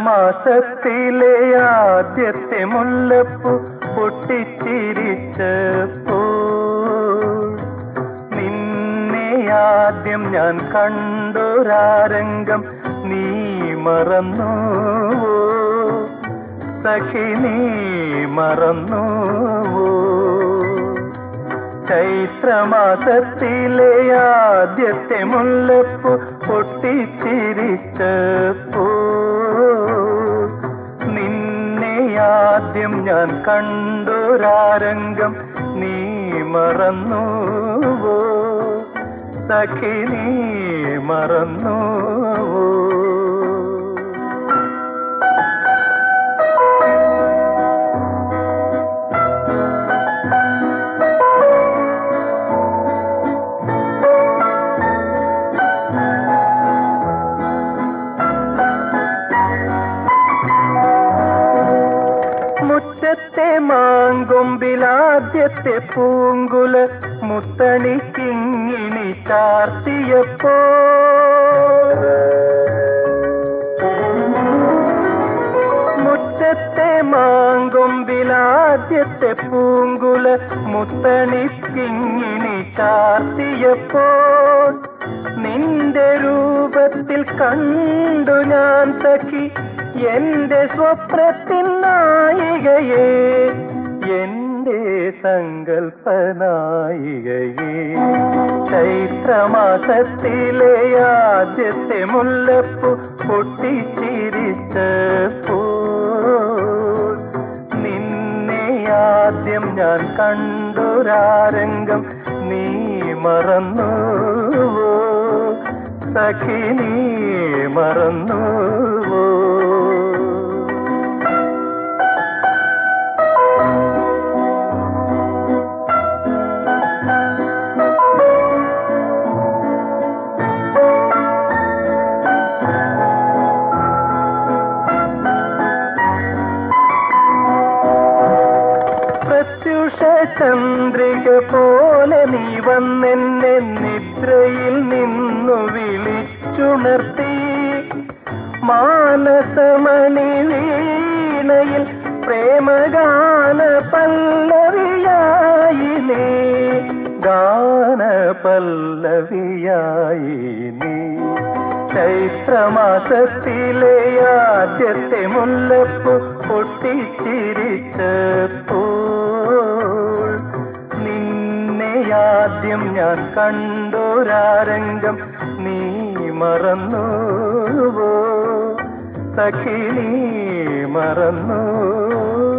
ചൈത്രമാസത്തിലെ ആദ്യത്തെ മുല്ലപ്പൂ പൊട്ടിച്ചിരിച്ചപ്പോൾ ഞാൻ കണ്ടൊരാരംഗം നീ മറന്നു സഖി നീ മറന്നു ചൈത്രമാസത്തിലെ ആദ്യത്തെ മുല്ലപ്പൂ പൊട്ടിച്ചിരിച്ചപ്പോ? നിന്നെ ആദ്യം ഞാൻ കണ്ടൊരാരംഗം നീ മറന്നുവോ? സഖി നീ മറന്നുവോ മുറ്റത്തെ മാങ്കൊമ്പിലാദ്യത്തെ പൂങ്കുല മുത്തണിക്കിങ്ങിണി ചാർത്തിയപ്പോ മുറ്റത്തെ മാങ്കൊമ്പിലാദ്യത്തെ പൂങ്കുല മുത്തണിക്കിങ്ങിണി ചാർത്തിയപ്പോൾ നിന്റെ രൂപത്തിൽ കണ്ടു ഞാൻ തക്കി എന്റെ സ്വപ്നത്തിൻ നായികയെ. എന്റെ സങ്കൽപ്പ നായികയെ ചൈത്രമാസത്തിലെ ആദ്യത്തെ മുല്ലപ്പൂ പൊട്ടിച്ചിരിച്ച നിന്നെ ആദ്യം ഞാൻ കണ്ടൊരാരംഗം നീ മറന്നു സഖി നീ മറന്നുവോ? ചന്ദ്രിക പോലെ നീ വന്നെന്നെ നിദ്രയിൽ നിന്നു വിളിച്ചുണർത്തി. മാനസമണി വീണയിൽ പ്രേമഗാന പല്ലവിയായി നീ. ഗാന പല്ലവിയായി നീ. ചൈത്രമാസത്തിലെ ആദ്യത്തെ മുല്ലപ്പൂ പൊട്ടിച്ചിരിച്ചപ്പോൾ ഞാൻ കണ്ടൊരാരംഗം നീ മറന്നുവോ? സഖി നീ മറന്നുവോ?